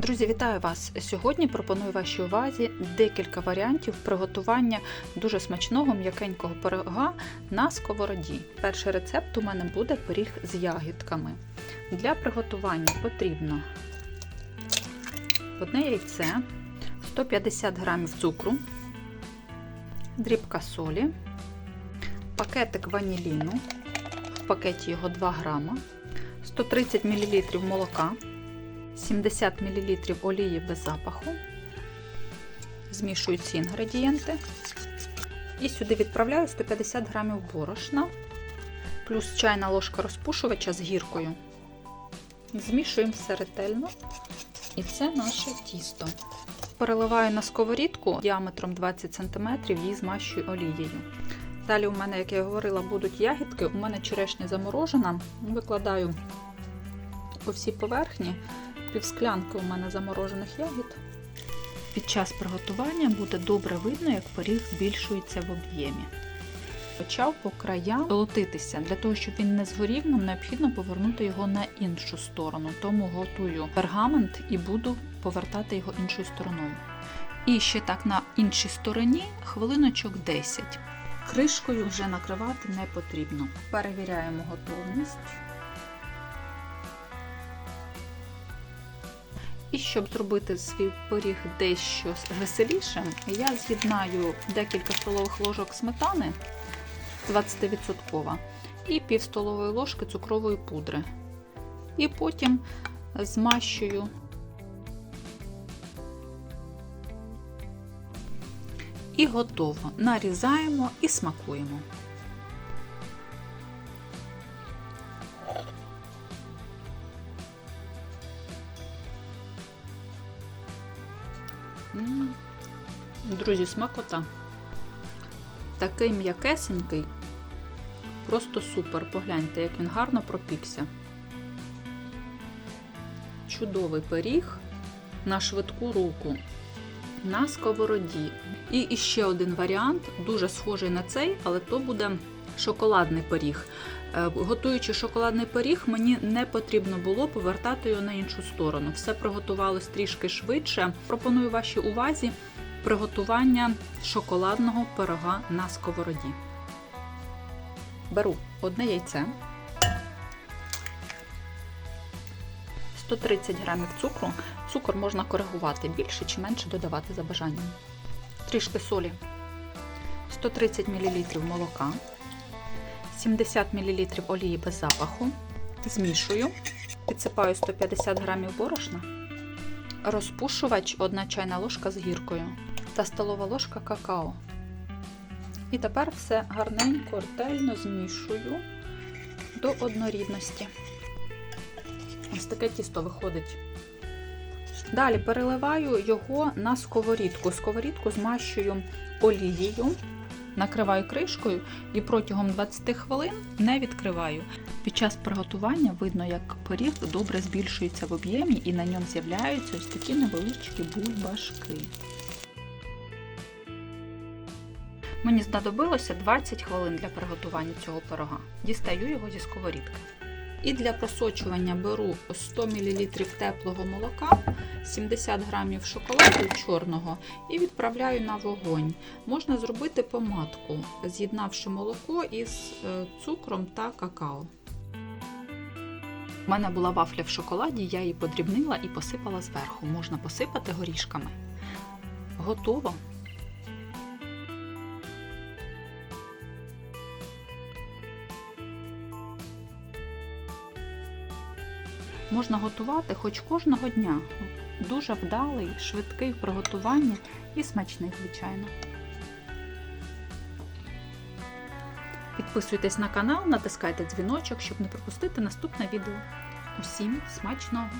Друзі, вітаю вас! Сьогодні пропоную вашій увазі декілька варіантів приготування дуже смачного м'якенького пирога на сковороді. Перший рецепт у мене буде пиріг з ягідками. Для приготування потрібно одне яйце, 150 г цукру, дрібка солі, пакетик ваніліну, в пакеті його 2 грама, 130 мл молока. 70 мл олії без запаху. Змішую ці інгредієнти. І сюди відправляю 150 г борошна, плюс чайна ложка розпушувача з гіркою. Змішуємо все ретельно. І це наше тісто. Переливаю на сковорідку діаметром 20 см, її змащую олією. Далі у мене, як я говорила, будуть ягідки. У мене черешня заморожена. Викладаю по всій поверхні півсклянки у мене заморожених ягід. Під час приготування буде добре видно, як пиріг збільшується в об'ємі. Почав по краям золотитися. Для того, щоб він не згорів, нам необхідно повернути його на іншу сторону. Тому готую пергамент і буду повертати його іншою стороною. І ще так на іншій стороні хвилиночок 10. Кришкою вже накривати не потрібно. Перевіряємо готовність. І щоб зробити свій пиріг дещо веселішим, я з'єднаю декілька столових ложок сметани 20% і пів столової ложки цукрової пудри. І потім змащую і готово. Нарізаємо і смакуємо. Друзі, смакота. Такий м'якесенький, просто супер. Погляньте, як він гарно пропікся. Чудовий пиріг на швидку руку, на сковороді. І ще один варіант, дуже схожий на цей, але то буде шоколадний пиріг. Готуючи шоколадний пиріг, мені не потрібно було повертати його на іншу сторону. Все приготувалось трішки швидше. Пропоную вашій увазі приготування шоколадного пирога на сковороді. Беру одне яйце, 130 г цукру. Цукор можна коригувати більше чи менше додавати за бажанням. Трішки солі, 130 мл молока. 70 мл олії без запаху. Змішую, підсипаю 150 г борошна, розпушувач 1 чайна ложка з гіркою та столова ложка какао. І тепер все гарненько, ретельно змішую до однорідності. Ось таке тісто виходить. Далі переливаю його на сковорідку. Сковорідку змащую олією накриваю кришкою і протягом 20 хвилин не відкриваю. Під час приготування видно, як пиріг добре збільшується в об'ємі і на ньому з'являються ось такі невеличкі бульбашки. Мені знадобилося 20 хвилин для приготування цього пирога. Дістаю його зі сковорідки. І для просочування беру 100 мл теплого молока, 70 г шоколаду чорного і відправляю на вогонь. Можна зробити помадку, з'єднавши молоко із цукром та какао. У мене була вафля в шоколаді, я її подрібнила і посипала зверху. Можна посипати горішками. Готово! Можна готувати хоч кожного дня. Дуже вдалий, швидкий в приготуванні і смачний, звичайно. Підписуйтесь на канал, натискайте дзвіночок, щоб не пропустити наступне відео. Усім смачного!